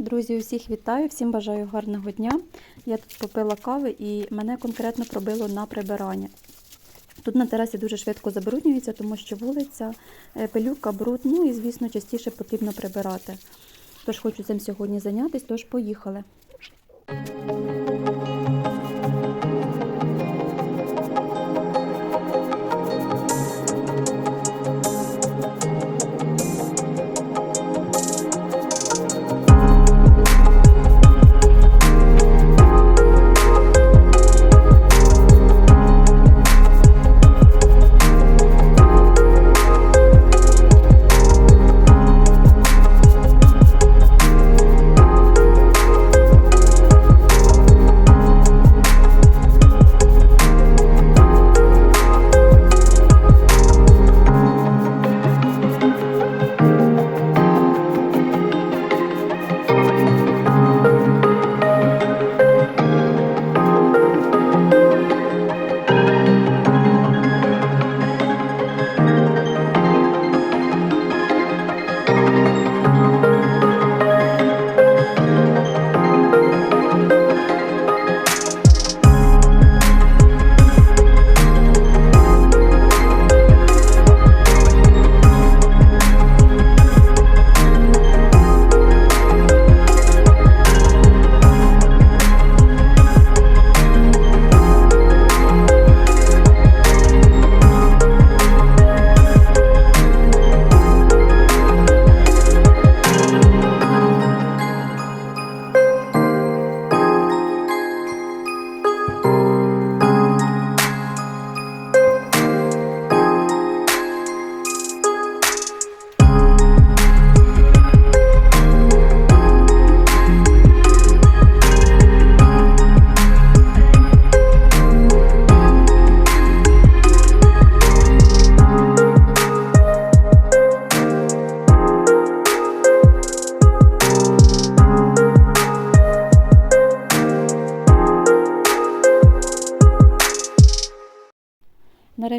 Друзі, усіх вітаю, всім бажаю гарного дня. Я тут попила кави і мене конкретно пробило на прибирання. Тут на терасі дуже швидко забруднюється, тому що вулиця, е, пилюка, бруд, ну і, звісно, частіше потрібно прибирати. Тож хочу цим сьогодні зайнятися, тож поїхали.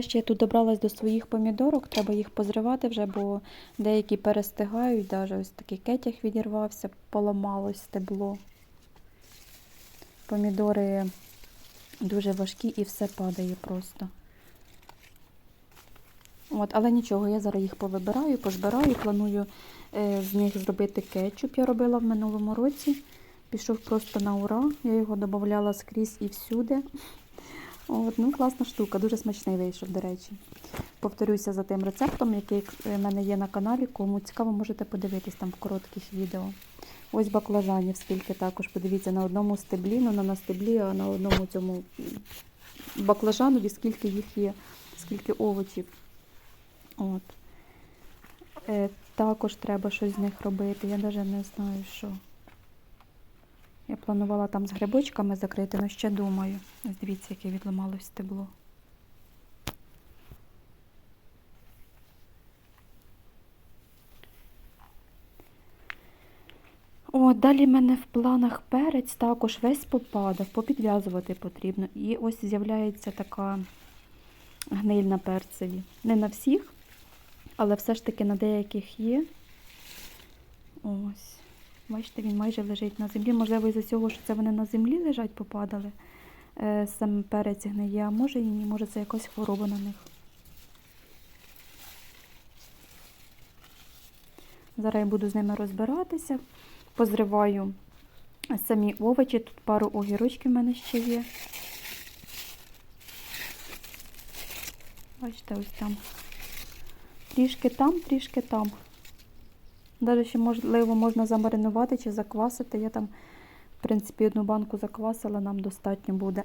Нарешті я тут добралась до своїх помідорок, треба їх позривати вже, бо деякі перестигають, навіть ось такий кетяг відірвався, поламалось стебло. Помідори дуже важкі і все падає просто. От, але нічого, я зараз їх повибираю, позбираю, планую е, з них зробити кетчуп. Я робила в минулому році. Пішов просто на ура. Я його додавала скрізь і всюди. От, ну, класна штука, дуже смачний вийшов, до речі. Повторюся за тим рецептом, який в мене є на каналі. Кому цікаво, можете подивитись там в коротких відео. Ось баклажанів, скільки також. Подивіться, на одному стеблі, ну не на стеблі, а на одному цьому баклажанові, скільки їх є, скільки овочів. От. Е, також треба щось з них робити. Я навіть не знаю, що. Планувала там з грибочками закрити, але ще думаю. Ось дивіться, яке відламалось стебло. О, далі в мене в планах перець також весь попадав, попідв'язувати потрібно. І ось з'являється така гниль на перцеві. Не на всіх, але все ж таки на деяких є. Ось. Бачите, він майже лежить на землі. Можливо, із-за цього, що це вони на землі лежать, попадали. Е, Сам перець гниє, а може і ні, може це якась хвороба на них. Зараз я буду з ними розбиратися. Позриваю самі овочі. Тут пару огірочків в мене ще є. Бачите, ось там. Трішки там, трішки там. Навіть ще, можливо, можна замаринувати чи заквасити. Я там, в принципі, одну банку заквасила, нам достатньо буде.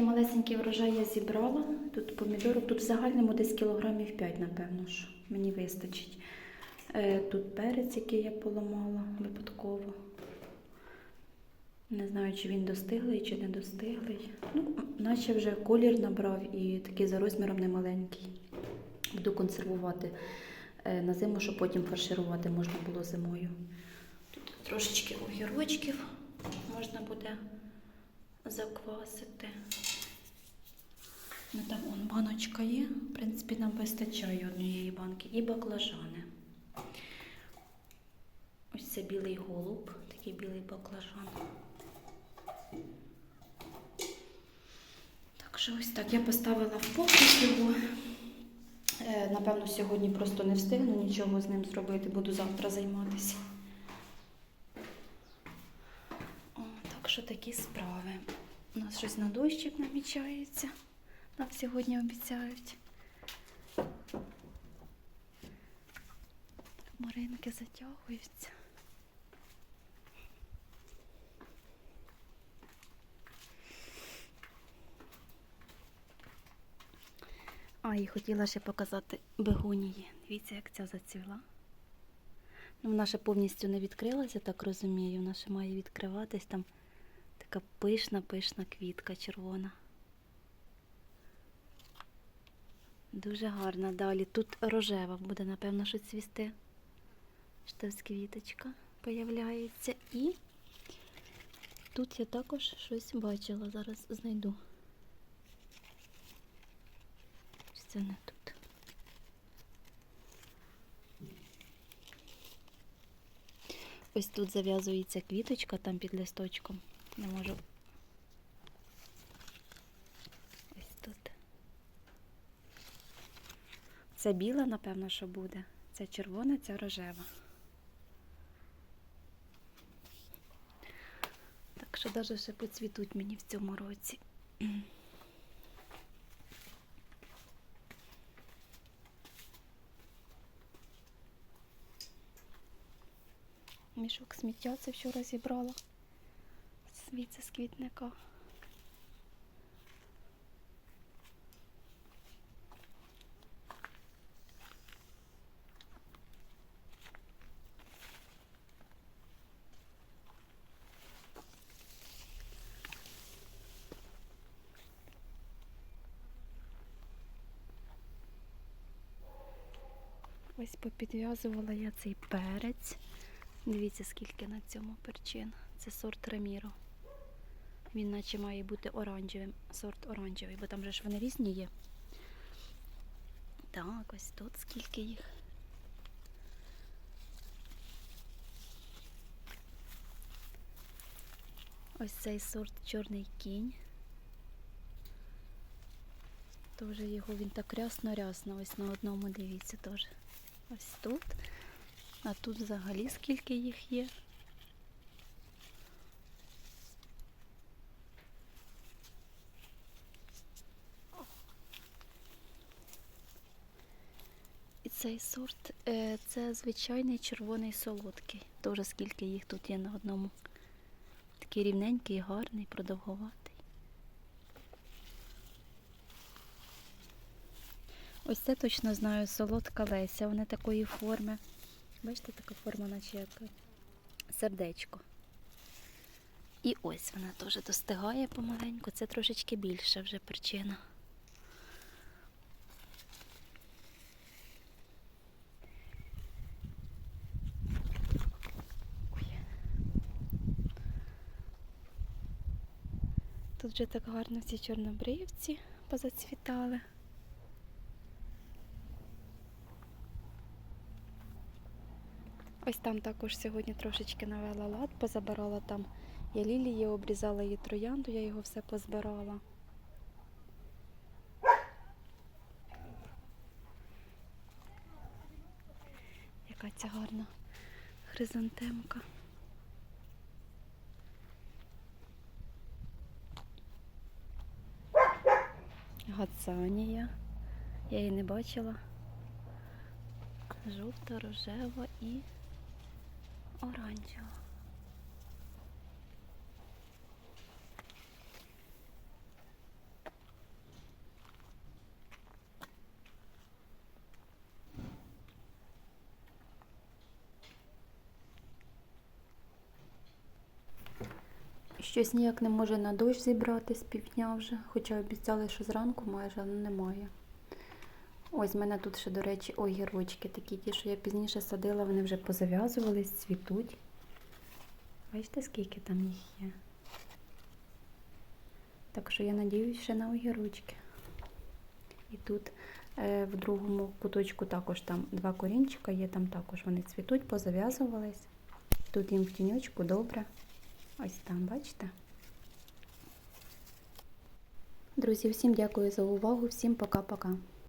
такий малесенький врожай я зібрала. Тут помідору. тут в загальному десь кілограмів 5, напевно ж. Мені вистачить. Е, тут перець, який я поламала випадково. Не знаю, чи він достиглий, чи не достиглий. Ну, Наче вже колір набрав і такий за розміром немаленький. Буду консервувати е, на зиму, щоб потім фарширувати можна було зимою. Тут трошечки огірочків можна буде заквасити. Ну, там он баночка є. В принципі, нам вистачає однієї банки. І баклажани. Ось це білий голуб, такий білий баклажан. Так що ось так. Я поставила в показ його. Е, Напевно, сьогодні просто не встигну нічого з ним зробити, буду завтра займатися. О, так що такі справи. У нас щось на дощик намічається. Нам сьогодні обіцяють. Маринки затягуються. А, і хотіла ще показати бегонії. Дивіться, як ця зацвіла. Ну, вона ще повністю не відкрилася, так розумію. Вона ще має відкриватись. Там така пишна, пишна квітка червона. Дуже гарна. Далі тут рожева буде, напевно, що цвісти. Штовсь квіточка появляється. І тут я також щось бачила. Зараз знайду. Це не тут? Ось тут зав'язується квіточка там під листочком. Не можу. Ось тут. Це біла, напевно, що буде. Це червона, це рожева. Так що навіть ще поцвітуть мені в цьому році. Мішок сміття це вчора зібрала. Звідси з квітника. Ось попідв'язувала я цей перець. Дивіться, скільки на цьому перчин. Це сорт Реміро. Він наче має бути оранжевим, сорт оранжевий, бо там же ж вони різні є. Так, ось тут скільки їх. Ось цей сорт чорний кінь. Тоже його він так рясно-рясно, ось на одному дивіться теж. Ось тут. А тут взагалі скільки їх є. Цей сорт е, це звичайний червоний солодкий. Теж скільки їх тут є на одному. Такий рівненький, гарний, продовгуватий. Ось це точно знаю, солодка Леся. Вони такої форми. Бачите, така форма, наче як сердечко. І ось вона теж достигає помаленьку. Це трошечки більша вже причина. Тут вже так гарно ці чорнобривці позацвітали. Ось там також сьогодні трошечки навела лад, позабирала там. Я лілії обрізала її троянду, я його все позбирала. Яка ця гарна хризантемка. Гацанія. Я її не бачила. Жовта, рожева і оранжева. Щось ніяк не може на дощ зібрати з півдня вже, хоча обіцяли, що зранку майже, але немає. Ось в мене тут ще, до речі, огірочки такі, ті, що я пізніше садила, вони вже позав'язувались, цвітуть. Бачите, скільки там їх є. Так що я надіюсь ще на огірочки. І тут е, в другому куточку також там два корінчика є, там також вони цвітуть, позав'язувались. Тут їм в тіньочку добре. Ось там, бачите? Друзі, всім дякую за увагу, всім пока-пока.